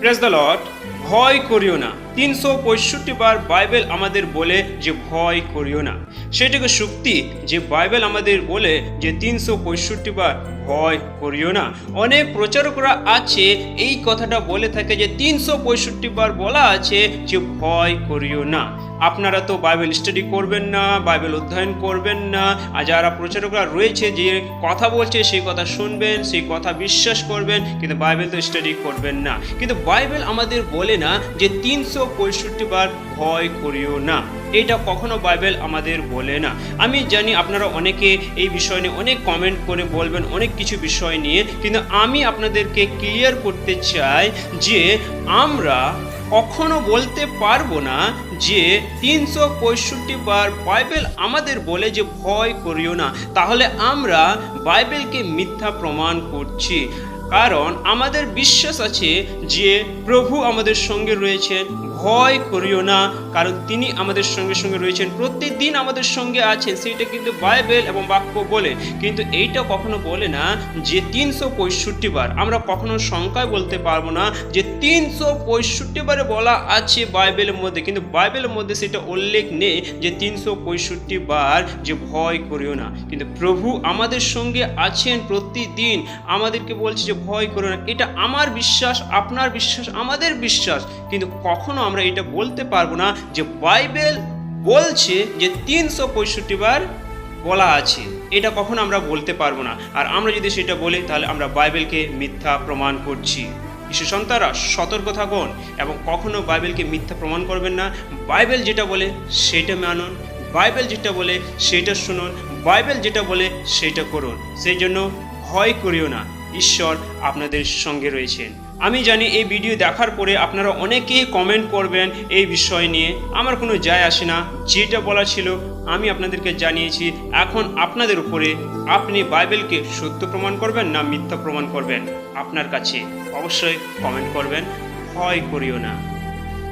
Praise the Lord. ভয় করিও না। তিনশো পঁয়ষট্টি বার বাইবেল আমাদের বলে যে ভয় করিও না। সেটাকে শক্তি যে বাইবেল আমাদের বলে যে তিনশো পঁয়ষট্টি বার ভয় করিও না। অনেক প্রচারকরা আছে এই কথাটা বলে থাকে যে তিনশো পঁয়ষট্টি বার বলা আছে যে ভয় করিও না। আপনারা তো বাইবেল স্টাডি করবেন না, বাইবেল অধ্যয়ন করবেন না, আর যারা প্রচারকরা রয়েছে যে কথা বলছে সেই কথা শুনবেন, সেই কথা বিশ্বাস করবেন, কিন্তু বাইবেল তো স্টাডি করবেন না। কিন্তু বাইবেল আমাদের বলে না যে তিনশো পঁয়ষট্টি বার ভয় করিও না। এটা কখনো বাইবেল আমাদের বলে না। আমি জানি আপনারা অনেকে এই বিষয় নিয়ে অনেক কমেন্ট করে বলবেন, অনেক কিছু বিষয় নিয়ে, কিন্তু আমি আপনাদেরকে ক্লিয়ার করতে চাই যে আমরা কখনো বলতে পারব না যে তিনশো পঁয়ষট্টি বার বাইবেল আমাদের বলে যে ভয় করিও না। তাহলে আমরা বাইবেলকে মিথ্যা প্রমাণ করছি। কারণ আমাদের বিশ্বাস আছে যে প্রভু আমাদের সঙ্গে রয়েছেন। ভয় করিও না, কারণ তিনি আমাদের সঙ্গে সঙ্গে রয়েছেন। প্রত্যেকদিন আমাদের সঙ্গে আছেন, সেইটা কিন্তু বাইবেল এবং বাক্য বলে। কিন্তু এইটা কখনো বলে না যে তিনশো পঁয়ষট্টি বার। আমরা কখনো সংখ্যায় বলতে পারব না যে তিনশো পঁয়ষট্টি বারে বলা আছে বাইবেলের মধ্যে। কিন্তু বাইবেলের মধ্যে সেটা উল্লেখ নেই যে তিনশো পঁয়ষট্টি বার যে ভয় করিও না। কিন্তু প্রভু আমাদের সঙ্গে আছেন প্রতিদিন। আমাদেরকে বলছে যে ভয় করো না। এটা আমার বিশ্বাস, আপনার বিশ্বাস, আমাদের বিশ্বাস। কিন্তু কখনো আমরা এটা বলতে পারব না যে বাইবেল বলছে যে তিনশো পঁয়ষট্টি বার বলা আছে। এটা কখনো আমরা বলতে পারব না। আর আমরা যদি সেটা বলি, তাহলে আমরা বাইবেলকে মিথ্যা প্রমাণ করছি। শিশু সন্তানরা সতর্ক থাকুন এবং কখনো বাইবেলকে মিথ্যা প্রমাণ করবেন না। বাইবেল যেটা বলে, সেটা মানুন। বাইবেল যেটা বলে, সেটা শুনুন। বাইবেল যেটা বলে, সেটা করুন। সেই জন্য ভয় করিও না। ঈশ্বর আপনাদের সঙ্গে রয়েছেন। আমি জানি এই ভিডিও দেখার পরে আপনারা অনেকেই কমেন্ট করবেন এই বিষয় নিয়ে। আমার কোনো যায় আসে না। যেটা বলা ছিল, আমি আপনাদেরকে জানিয়েছি, এখন আপনাদের উপরে আপনি বাইবেলকে সত্য প্রমাণ করবেন না মিথ্যা প্রমাণ করবেন আপনার কাছে? অবশ্যই কমেন্ট করবেন। ভয় করিও না।